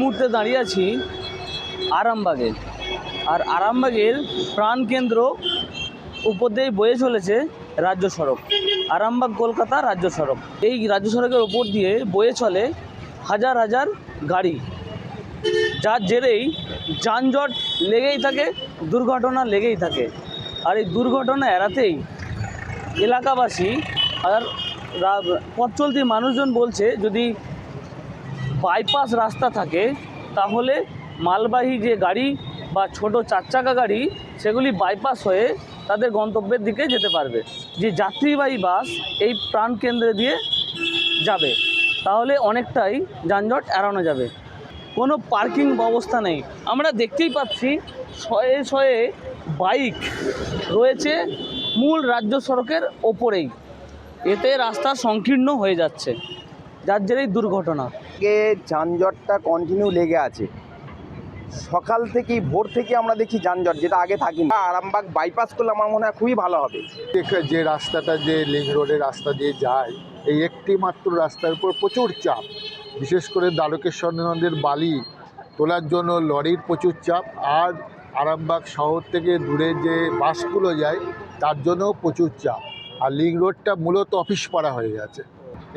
মুহূর্তে দাঁড়িয়ে আছি আরামবাগে। আর আরামবাগের প্রাণকেন্দ্র উপর দিয়ে বয়ে চলেছে রাজ্য সড়ক। আরামবাগ, কলকাতা রাজ্য সড়ক। এই রাজ্য সড়কের ওপর দিয়ে বয়ে চলে হাজার হাজার গাড়ি। যার জেরেই যানজট লেগেই থাকে, দুর্ঘটনা লেগেই থাকে। আর এই দুর্ঘটনা এড়াতেই এলাকাবাসী আর পথ চলতি মানুষজন বলছে, যদি বাইপাস রাস্তা থাকে, তাহলে মালবাহী যে গাড়ি বা ছোট চার চাকা গাড়ি, সেগুলি বাইপাস হয়ে তাদের গন্তব্যের দিকে যেতে পারবে। যে যাত্রীবাহী বাস এই প্রাণকেন্দ্রে দিয়ে যাবে, তাহলে অনেকটাই যানজট এড়ানো যাবে। কোনো পার্কিং ব্যবস্থা নেই। আমরা দেখতেই পাচ্ছি শয়ে শয়ে বাইক রয়েছে মূল রাজ্য সড়কের ওপরেই। এতে রাস্তা সংকীর্ণ হয়ে যাচ্ছে। যার জেরেই দুর্ঘটনা। আগে যানজটটা কন্টিনিউ লেগে আছে। সকাল থেকেই ভোর থেকে আমরা দেখি যানজট যেটা আগে থাকি না আরামবাগ বাইপাস করলে আমার মনে হয় খুবই ভালো হবে। যে রাস্তাটা যে লিঙ্ক রোডের রাস্তা দিয়ে যায় এই একটি মাত্র রাস্তার উপর প্রচুর চাপ। বিশেষ করে দ্বারকেশ্বর নদের বালি তোলার জন্য লরির প্রচুর চাপ। আর আরামবাগ শহর থেকে দূরে যে বাসগুলো যায় তার জন্যও প্রচুর চাপ। আর লিঙ্ক রোডটা মূলত অফিস পাড়া হয়ে গেছে।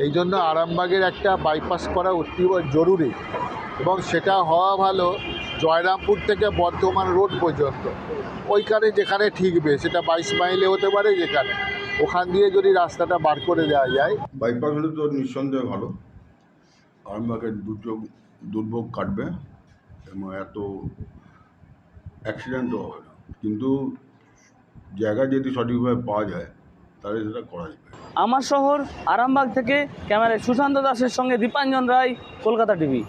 এই জন্য আরামবাগের একটা বাইপাস করা অতীব জরুরি এবং সেটা হওয়া ভালো জয়রামপুর থেকে বর্ধমান রোড পর্যন্ত। ওইখানে যেখানে ঠিকবে, সেটা বাইশ মাইলে হতে পারে যেখানে। ওখান দিয়ে যদি রাস্তাটা বার করে দেওয়া যায়। বাইপাস হলে তো নিঃসন্দেহে ভালো। আরামবাগের দুর্যোগ দুর্ভোগ কাটবে এবং এত অ্যাক্সিডেন্টও হবে না। কিন্তু জায়গা যদি সঠিকভাবে পাওয়া যায়, তাহলে সেটা করা যাবে। আমার শহর আরামবাগ থেকে ক্যামেরায় সুশান্ত দাসের সঙ্গে দীপাঞ্জন রায় কলকাতা টিভি।